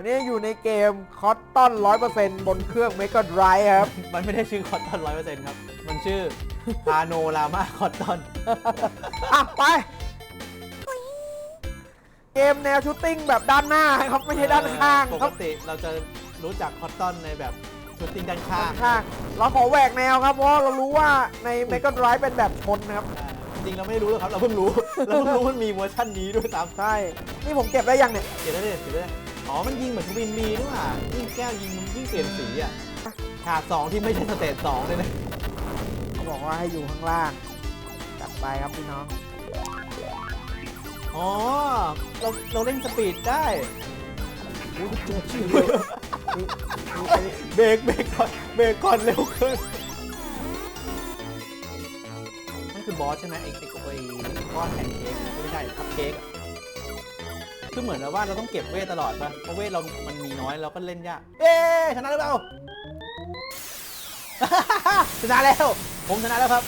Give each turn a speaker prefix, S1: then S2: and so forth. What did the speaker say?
S1: อันนี้อยู่ในเกมคอตตอน100%บนเครื่องเมก a ไดรครับ
S2: มันไม่ได้ชื่อคอตตอนร้อยเปอร์เซ็นต์ครับ มันชื่อพาโนรามาคอตตอน
S1: อะ ไป เกมแนวชูตติ้งแบบด้านหน้าครับไม่ใช่ด้านข้าง
S2: ป
S1: ค
S2: ก
S1: รับ
S2: ติเราจะรู้จักคอตตอนในแบบชุดติ้งด้านข้า
S1: ด้างนข้าง เราขอแหวกแนวครับ เพราะเรารู้ว่าในเมก a ไดรเป็นแบบชนนะครับ
S2: อ่าจริงๆเราไม่รู้หรอกครับ เราเพิ่งรู้ เราเพิ่งรู้มันมีเวอร์ชันนี้ด้วยซ้ำ
S1: ใช่ นี่ผมเก็บได้ยังเนี่ย
S2: เดี๋ยวได้เดี๋ยวได้ อ๋อ มันยิงเหมือนทวินบีด้วยว่ะยิ่งแก้วยิงมันยิ่งเปลี่ยนสีอะฉากสองที่ไม่ใช่สเตจสองเลยนะ
S1: เขาบอกว่าให้อยู่ข้างล่างจัดไปครับพี่น้อง
S2: อ๋อ เราเราเล่นสปีดได้
S1: อุ๊ยเจอชื่อเลยนี่นี่อันนี้
S2: เบรกเบรกก่อนเบรกก่อนเร็วขึ้นนั่นคือบอสใช่ไหมไอ้ไอ้ไอ้ก้อนแพนเค้กไม่ใช่คัพเค้กอะ คือเหมือนแบบว่าเราต้องเก็บเวทตลอดป่ะเพราะเวทเรา มันมีน้อยเราก็เล่นยาก เอ๊ชนะหรือเปล่า ชนะแล้ว ผมชนะแล้วครับ